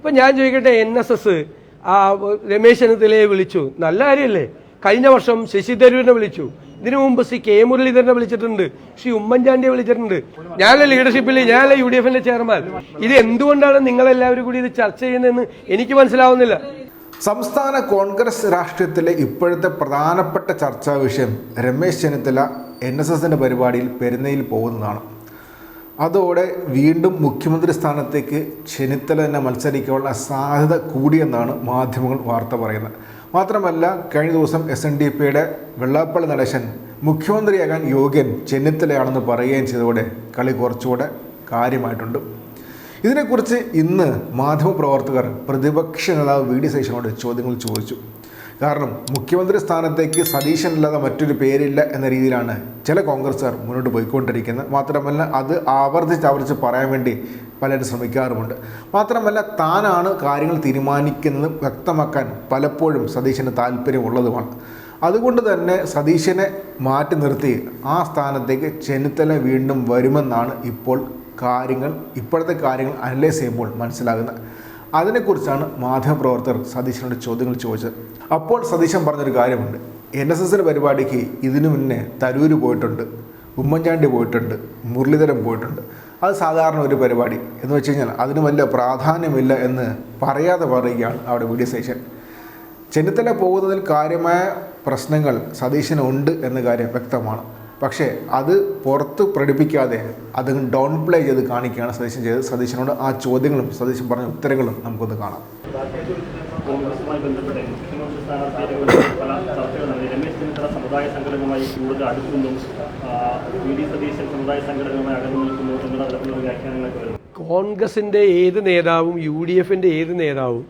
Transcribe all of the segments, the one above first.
ഇപ്പൊ ഞാൻ ചോദിക്കട്ടെ എൻ എസ് എസ് ആ രമേശ് ചെന്നിത്തലയെ വിളിച്ചു. നല്ല കാര്യമല്ലേ? കഴിഞ്ഞ വർഷം ശശി തരൂരിനെ വിളിച്ചു. ഇതിനു മുമ്പ് ശ്രീ കെ മുരളീധരനെ വിളിച്ചിട്ടുണ്ട് ശ്രീ ഉമ്മൻചാണ്ടിയെ വിളിച്ചിട്ടുണ്ട്. ഞാനല്ല ലീഡർഷിപ്പിൽ ഞാനല്ല യു ഡി എഫിന്റെ ചെയർമാൻ. ഇത് എന്തുകൊണ്ടാണ് നിങ്ങളെല്ലാവരും കൂടി ഇത് ചർച്ച ചെയ്യുന്നതെന്ന് എനിക്ക് മനസ്സിലാവുന്നില്ല. സംസ്ഥാന കോൺഗ്രസ് രാഷ്ട്രീയത്തിലെ ഇപ്പോഴത്തെ പ്രധാനപ്പെട്ട ചർച്ചാ വിഷയം രമേശ് ചെന്നിത്തല എൻ എസ് പരിപാടിയിൽ പെരുന്നയിൽ പോകുന്നതാണ്. അതോടെ വീണ്ടും മുഖ്യമന്ത്രി സ്ഥാനത്തേക്ക് ചെന്നിത്തല തന്നെ മത്സരിക്കാനുള്ള സാധ്യത കൂടിയെന്നാണ് മാധ്യമങ്ങൾ വാർത്ത പറയുന്നത്. മാത്രമല്ല കഴിഞ്ഞ ദിവസം എസ് എൻ ഡി പിയുടെ വെള്ളാപ്പള്ളി നടേശൻ മുഖ്യമന്ത്രിയാകാൻ യോഗ്യൻ ചെന്നിത്തലയാണെന്ന് പറയുകയും ചെയ്തതോടെ കളി കുറച്ചുകൂടെ കാര്യമായിട്ടുണ്ട്. ഇതിനെക്കുറിച്ച് ഇന്ന് മാധ്യമപ്രവർത്തകർ പ്രതിപക്ഷ നേതാവ് വി ഡി ചോദ്യങ്ങൾ ചോദിച്ചു. കാരണം മുഖ്യമന്ത്രി സ്ഥാനത്തേക്ക് സതീശനല്ലാതെ മറ്റൊരു പേരില്ല എന്ന രീതിയിലാണ് ചില കോൺഗ്രസ്സുകാർ മുന്നോട്ട് പോയിക്കൊണ്ടിരിക്കുന്നത്. മാത്രമല്ല അത് ആവർത്തിച്ച് ആവർത്തിച്ച് പറയാൻ വേണ്ടി പലരും ശ്രമിക്കാറുമുണ്ട്. മാത്രമല്ല താനാണ് കാര്യങ്ങൾ തീരുമാനിക്കുന്നത് വ്യക്തമാക്കാൻ പലപ്പോഴും സതീശന് താല്പര്യമുള്ളതുമാണ്. അതുകൊണ്ട് തന്നെ സതീശനെ മാറ്റി നിർത്തി ആ സ്ഥാനത്തേക്ക് ചെന്നിത്തല വീണ്ടും വരുമെന്നാണ് ഇപ്പോൾ കാര്യങ്ങൾ ഇപ്പോഴത്തെ കാര്യങ്ങൾ അനലൈസ് ചെയ്യുമ്പോൾ മനസ്സിലാകുന്നത്. അതിനെക്കുറിച്ചാണ് മാധ്യമപ്രവർത്തകർ സതീശനോട് ചോദ്യങ്ങൾ ചോദിച്ചത്. അപ്പോൾ സതീശൻ പറഞ്ഞൊരു കാര്യമുണ്ട്. എൻ എസ് എസിന്റെ പരിപാടിക്ക് ഇതിനു മുന്നേ തരൂര് പോയിട്ടുണ്ട് ഉമ്മൻചാണ്ടി പോയിട്ടുണ്ട് മുരളീധരൻ പോയിട്ടുണ്ട്. അത് സാധാരണ ഒരു പരിപാടി എന്ന് വെച്ച് കഴിഞ്ഞാൽ അതിന് വലിയ പ്രാധാന്യമില്ല എന്ന് പറയാതെ പറയുകയാണ് അവിടെ വി ഡി സതീശൻ. ചെന്നിത്തല പോകുന്നതിൽ കാര്യമായ പ്രശ്നങ്ങൾ സതീശന് ഉണ്ട് എന്ന കാര്യം വ്യക്തമാണ്. പക്ഷേ അത് പുറത്ത് പ്രകടിപ്പിക്കാതെ അത് ഡൗൺ പ്ലേ ചെയ്ത് കാണിക്കുകയാണ് സതീശൻ ചെയ്തത്. സതീശനോട് ആ ചോദ്യങ്ങളും സതീശൻ പറഞ്ഞ ഉത്തരങ്ങളും നമുക്കൊന്ന് കാണാം. കോൺഗ്രസുമായി ബന്ധപ്പെട്ട് മുഖ്യമന്ത്രി സ്ഥാനാർത്ഥിയെ പല ചർച്ചകൾ നടത്തി രമേശ് ചെന്നിത്തല സമുദായ സംഘടനയുമായി കൂടുതൽ അടുക്കുന്നു. ആ, വി ഡി സതീശൻ സമുദായ സംഘടനയുമായി അകന്നു നിൽക്കുന്നു എന്നുള്ള തരത്തിലുള്ള വ്യാഖ്യാനങ്ങളൊക്കെ വരുന്നു. കോൺഗ്രസിന്റെ ഏത് നേതാവും യു ഡി എഫിന്റെ ഏത് നേതാവും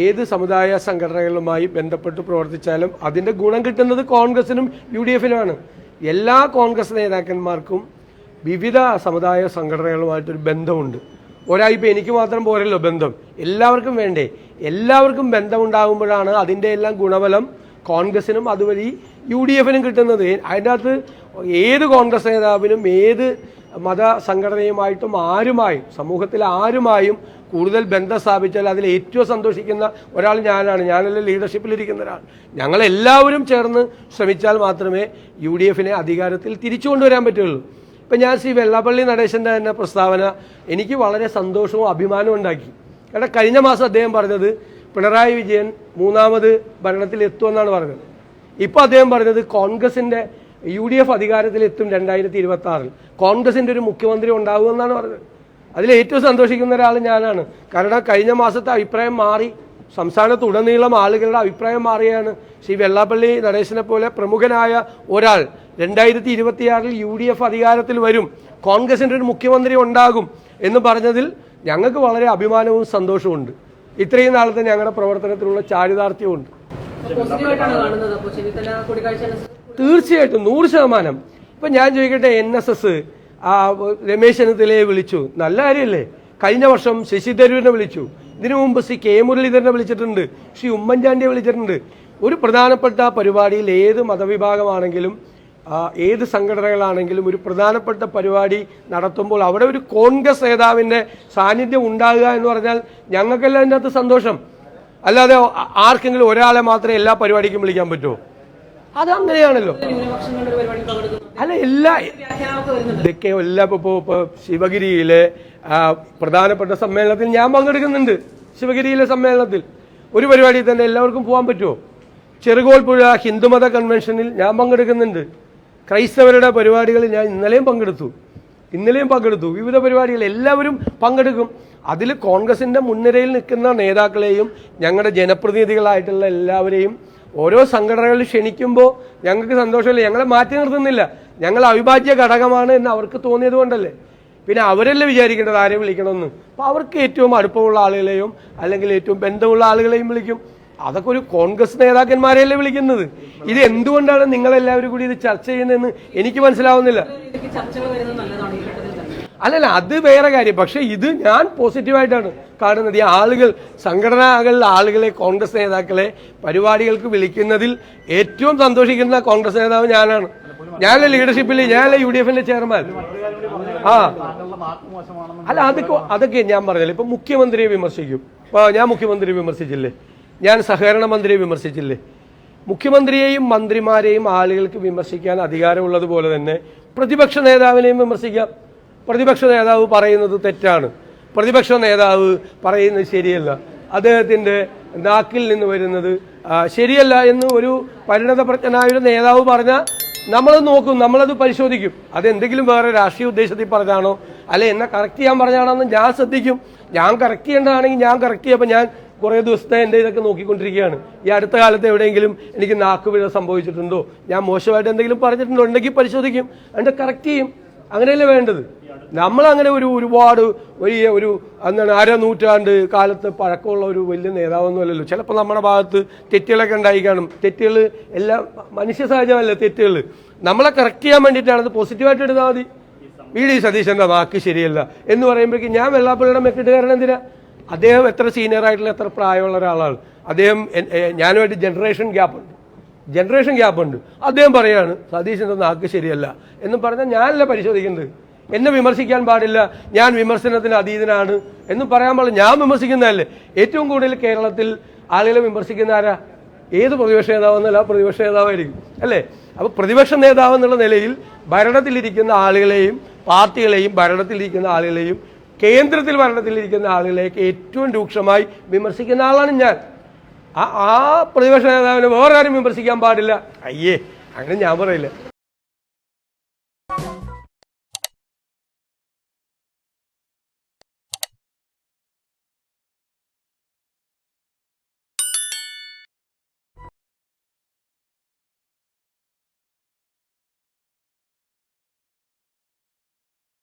ഏത് സമുദായ സംഘടനകളുമായി ബന്ധപ്പെട്ട് പ്രവർത്തിച്ചാലും അതിന്റെ ഗുണം കിട്ടുന്നത് കോൺഗ്രസിനും യു ഡി എഫിനുമാണ്. എല്ലാ കോൺഗ്രസ് നേതാക്കന്മാർക്കും വിവിധ സമുദായ സംഘടനകളുമായിട്ടൊരു ബന്ധമുണ്ട്. ഒരായിപ്പോൾ എനിക്ക് മാത്രം പോരല്ലോ ബന്ധം. എല്ലാവർക്കും വേണ്ടേ? എല്ലാവർക്കും ബന്ധമുണ്ടാകുമ്പോഴാണ് അതിന്റെ എല്ലാം ഗുണഫലം കോൺഗ്രസിനും അതുവഴി യു ഡി എഫിനും കിട്ടുന്നത്. അതിന്റെ അകത്ത് ഏത് കോൺഗ്രസ് നേതാവിനും ഏത് മത സംഘടനയുമായിട്ടും ആരുമായും സമൂഹത്തിൽ ആരുമായും കൂടുതൽ ബന്ധം സ്ഥാപിച്ചാൽ അതിൽ ഏറ്റവും സന്തോഷിക്കുന്ന ഒരാൾ ഞാനാണ്. ഞാനല്ല ലീഡർഷിപ്പിലിരിക്കുന്ന ഒരാൾ. ഞങ്ങളെല്ലാവരും ചേർന്ന് ശ്രമിച്ചാൽ മാത്രമേ യു ഡി എഫിനെ അധികാരത്തിൽ തിരിച്ചു കൊണ്ടുവരാൻ പറ്റുള്ളൂ ഇപ്പം ഞാൻ ശ്രീ വെള്ളാപ്പള്ളി നടേശന്റെ തന്നെ പ്രസ്താവന എനിക്ക് വളരെ സന്തോഷവും അഭിമാനവും ഉണ്ടാക്കി. കാരണം കഴിഞ്ഞ മാസം അദ്ദേഹം പറഞ്ഞത് പിണറായി വിജയൻ മൂന്നാമത് ഭരണത്തിൽ എത്തുമെന്നാണ് പറഞ്ഞത്. ഇപ്പോൾ അദ്ദേഹം പറഞ്ഞത് കോൺഗ്രസിന്റെ യു ഡി എഫ് അധികാരത്തിലെത്തും രണ്ടായിരത്തി ഇരുപത്തി ആറിൽ കോൺഗ്രസിന്റെ ഒരു മുഖ്യമന്ത്രി ഉണ്ടാകുമെന്നാണ് പറഞ്ഞത്. അതിൽ ഏറ്റവും സന്തോഷിക്കുന്ന ഒരാൾ ഞാനാണ്. കാരണം കഴിഞ്ഞ മാസത്തെ അഭിപ്രായം മാറി സംസ്ഥാനത്ത് ഉടനീളം ആളുകളുടെ അഭിപ്രായം മാറിയാണ് ശ്രീ വെള്ളാപ്പള്ളി നടേശനെ പോലെ പ്രമുഖനായ ഒരാൾ. രണ്ടായിരത്തി ഇരുപത്തിയാറിൽ യു ഡി എഫ് അധികാരത്തിൽ വരും. കോൺഗ്രസിന്റെ ഒരു മുഖ്യമന്ത്രി ഉണ്ടാകും എന്ന് പറഞ്ഞതിൽ ഞങ്ങൾക്ക് വളരെ അഭിമാനവും സന്തോഷവും ഇത്രയും നാളത്തെ ഞങ്ങളുടെ പ്രവർത്തനത്തിലുള്ള ചാരിതാർത്ഥ്യമുണ്ട് തീർച്ചയായിട്ടും നൂറ് ശതമാനം. ഇപ്പൊ ഞാൻ ചോദിക്കട്ടെ എൻ എസ് എസ് ആ രമേശ് ചെന്നിത്തലയെ വിളിച്ചു. നല്ല കാര്യമല്ലേ കഴിഞ്ഞ വർഷം ശശി തരൂരിനെ വിളിച്ചു. ഇതിനു മുമ്പ് ശ്രീ കെ മുരളീധരനെ വിളിച്ചിട്ടുണ്ട് ശ്രീ ഉമ്മൻചാണ്ടിയെ വിളിച്ചിട്ടുണ്ട്. ഒരു പ്രധാനപ്പെട്ട പരിപാടിയിൽ ഏത് മതവിഭാഗമാണെങ്കിലും ഏത് സംഘടനകളാണെങ്കിലും ഒരു പ്രധാനപ്പെട്ട പരിപാടി നടത്തുമ്പോൾ അവിടെ ഒരു കോൺഗ്രസ് നേതാവിന്റെ സാന്നിധ്യം ഉണ്ടാകുക എന്ന് പറഞ്ഞാൽ ഞങ്ങൾക്കെല്ലാം അതിന്റെ അകത്ത് സന്തോഷം. അല്ലാതെ ആർക്കെങ്കിലും ഒരാളെ മാത്രമേ എല്ലാ പരിപാടിക്കും വിളിക്കാൻ പറ്റുമോ അത് അങ്ങനെയാണല്ലോ അല്ല എല്ലാ ഇതൊക്കെ എല്ലാം ശിവഗിരിയിലെ പ്രധാനപ്പെട്ട സമ്മേളനത്തിൽ ഞാൻ പങ്കെടുക്കുന്നുണ്ട്. ശിവഗിരിയിലെ സമ്മേളനത്തിൽ. ഒരു പരിപാടി തന്നെ എല്ലാവർക്കും പോകാൻ പറ്റുമോ? ചെറുകോൽപ്പുഴ ഹിന്ദുമത കൺവെൻഷനിൽ ഞാൻ പങ്കെടുക്കുന്നുണ്ട്. ക്രൈസ്തവരുടെ പരിപാടികളിൽ ഞാൻ ഇന്നലെയും പങ്കെടുത്തു. ഇന്നലെയും പങ്കെടുത്തു. വിവിധ പരിപാടികൾ എല്ലാവരും പങ്കെടുക്കും. അതിൽ കോൺഗ്രസിന്റെ മുൻനിരയിൽ നിൽക്കുന്ന നേതാക്കളെയും ഞങ്ങളുടെ ജനപ്രതിനിധികളായിട്ടുള്ള എല്ലാവരെയും ഓരോ സംഘടനകൾ ക്ഷണിക്കുമ്പോൾ ഞങ്ങൾക്ക് സന്തോഷമില്ല. ഞങ്ങളെ മാറ്റി നിർത്തുന്നില്ല. ഞങ്ങൾ അവിഭാജ്യ ഘടകമാണ് എന്ന് അവർക്ക് തോന്നിയത് കൊണ്ടല്ലേ? പിന്നെ അവരല്ലേ വിചാരിക്കേണ്ടത് ആരെ വിളിക്കണമെന്ന്? അപ്പോൾ അവർക്ക് ഏറ്റവും അടുപ്പമുള്ള ആളുകളെയും അല്ലെങ്കിൽ ഏറ്റവും ബന്ധമുള്ള ആളുകളെയും വിളിക്കും. അതൊക്കെ ഒരു കോൺഗ്രസ് നേതാക്കന്മാരെയല്ലേ വിളിക്കുന്നത്? ഇത് എന്തുകൊണ്ടാണ് നിങ്ങളെല്ലാവരും കൂടി ഇത് ചർച്ച ചെയ്യുന്നതെന്ന് എനിക്ക് മനസ്സിലാവുന്നില്ല. അല്ലല്ല അത് വേറെ കാര്യം. പക്ഷേ ഇത് ഞാൻ പോസിറ്റീവായിട്ടാണ്. കാണുന്നത് ഈ ആളുകൾ സംഘടനകളിലെ ആളുകളെ കോൺഗ്രസ് നേതാക്കളെ പരിപാടികൾക്ക് വിളിക്കുന്നതിൽ ഏറ്റവും സന്തോഷിക്കുന്ന കോൺഗ്രസ് നേതാവ് ഞാനാണ്. ഞാനല്ലേ ലീഡർഷിപ്പിൽ ഞാനല്ലേ യു ഡി എഫിന്റെ ചെയർമാൻ? ആ. അല്ല അതൊക്കെ അതൊക്കെ ഞാൻ പറഞ്ഞില്ല. ഇപ്പൊ മുഖ്യമന്ത്രിയെ വിമർശിക്കും. ഇപ്പൊ ഞാൻ മുഖ്യമന്ത്രിയെ വിമർശിച്ചില്ലേ? ഞാൻ സഹകരണ മന്ത്രിയെ വിമർശിച്ചില്ലേ? മുഖ്യമന്ത്രിയെയും മന്ത്രിമാരെയും ആളുകൾക്ക് വിമർശിക്കാൻ അധികാരമുള്ളതുപോലെ തന്നെ പ്രതിപക്ഷ നേതാവിനെയും വിമർശിക്കാം. പ്രതിപക്ഷ നേതാവ് പറയുന്നത് തെറ്റാണ്. പ്രതിപക്ഷ നേതാവ് പറയുന്നത് ശരിയല്ല. അദ്ദേഹത്തിന്റെ നാക്കിൽ നിന്ന് വരുന്നത് ശരിയല്ല എന്ന് ഒരു പരിണതപ്രജ്ഞനായ ഒരു നേതാവ് പറഞ്ഞ നമ്മളത് നോക്കും നമ്മളത് പരിശോധിക്കും. അതെന്തെങ്കിലും വേറെ രാഷ്ട്രീയ ഉദ്ദേശത്തിൽ പറഞ്ഞാണോ അല്ലെ എന്നെ കറക്റ്റ് ചെയ്യാൻ പറഞ്ഞാണോ എന്ന് ഞാൻ ശ്രദ്ധിക്കും. ഞാൻ കറക്റ്റ് ചെയ്യേണ്ടതാണെങ്കിൽ ഞാൻ കറക്റ്റ് ചെയ്യപ്പോൾ ഞാൻ കുറേ ദിവസത്തെ എന്റെ ഇതൊക്കെ നോക്കിക്കൊണ്ടിരിക്കുകയാണ്. ഈ അടുത്ത കാലത്ത് എവിടെയെങ്കിലും എനിക്ക് നാക്കുപിഴ സംഭവിച്ചിട്ടുണ്ടോ? ഞാൻ മോശമായിട്ട് എന്തെങ്കിലും പറഞ്ഞിട്ടുണ്ടോ? ഉണ്ടെങ്കിൽ പരിശോധിക്കും. എന്നിട്ട് കറക്റ്റ് ചെയ്യും. അങ്ങനെയല്ലേ വേണ്ടത്? നമ്മളങ്ങനെ ഒരു ഒരുപാട് വലിയ ഒരു എന്താണ് അര നൂറ്റാണ്ട് കാലത്ത് പഴക്കമുള്ള ഒരു വലിയ നേതാവൊന്നും അല്ലല്ലോ ചിലപ്പോൾ നമ്മുടെ ഭാഗത്ത് തെറ്റുകളൊക്കെ ഉണ്ടായി കാണും. തെറ്റുകൾ എല്ലാം മനുഷ്യ സഹജമല്ലേ തെറ്റുകൾ നമ്മളെ കറക്റ്റ് ചെയ്യാൻ വേണ്ടിയിട്ടാണ് അത് പോസിറ്റീവായിട്ട് എടുത്താൽ മതി. വി ഡി സതീശന്റെ വാക്ക് ശരിയല്ല എന്ന് പറയുമ്പോഴേക്കും ഞാൻ വെള്ളാപ്പള്ളിയുടെ മെക്കിട്ട് കാരണം എന്തിനാ? അദ്ദേഹം എത്ര സീനിയർ ആയിട്ടുള്ള എത്ര പ്രായമുള്ള ഒരാളാണ്. അദ്ദേഹം ഞാനുമായിട്ട് ജനറേഷൻ ഗ്യാപ്പ് ഉണ്ട്. ജനറേഷൻ ഗ്യാപ്പ് ഉണ്ട്. അദ്ദേഹം പറയാണ് സതീശന്റെ നാക്ക് ശരിയല്ല. എന്ന് പറഞ്ഞാൽ ഞാനല്ല പരിശോധിക്കുന്നത്. എന്നെ വിമർശിക്കാൻ പാടില്ല. ഞാൻ വിമർശനത്തിന് അതീതനാണ്. എന്ന് പറയാൻ പാടില്ല. ഞാൻ വിമർശിക്കുന്നതല്ലേ. ഏറ്റവും കൂടുതൽ കേരളത്തിൽ ആളുകളെ വിമർശിക്കുന്ന ആരാ? ഏത് പ്രതിപക്ഷ നേതാവെന്നല്ല പ്രതിപക്ഷ നേതാവായിരിക്കും. അല്ലേ? അപ്പോൾ പ്രതിപക്ഷ നേതാവ് എന്നുള്ള നിലയിൽ ഭരണത്തിലിരിക്കുന്ന ആളുകളെയും പാർട്ടികളെയും ഭരണത്തിലിരിക്കുന്ന ആളുകളെയും കേന്ദ്രത്തിൽ ഭരണത്തിലിരിക്കുന്ന ആളുകളെയൊക്കെ ഏറ്റവും രൂക്ഷമായി വിമർശിക്കുന്ന ആളാണ് ഞാൻ. ആ പ്രതിപക്ഷ നേതാവിനെ വേറെ ആരും വിമർശിക്കാൻ പാടില്ല. അയ്യേ അങ്ങനെ ഞാൻ പറയില്ല.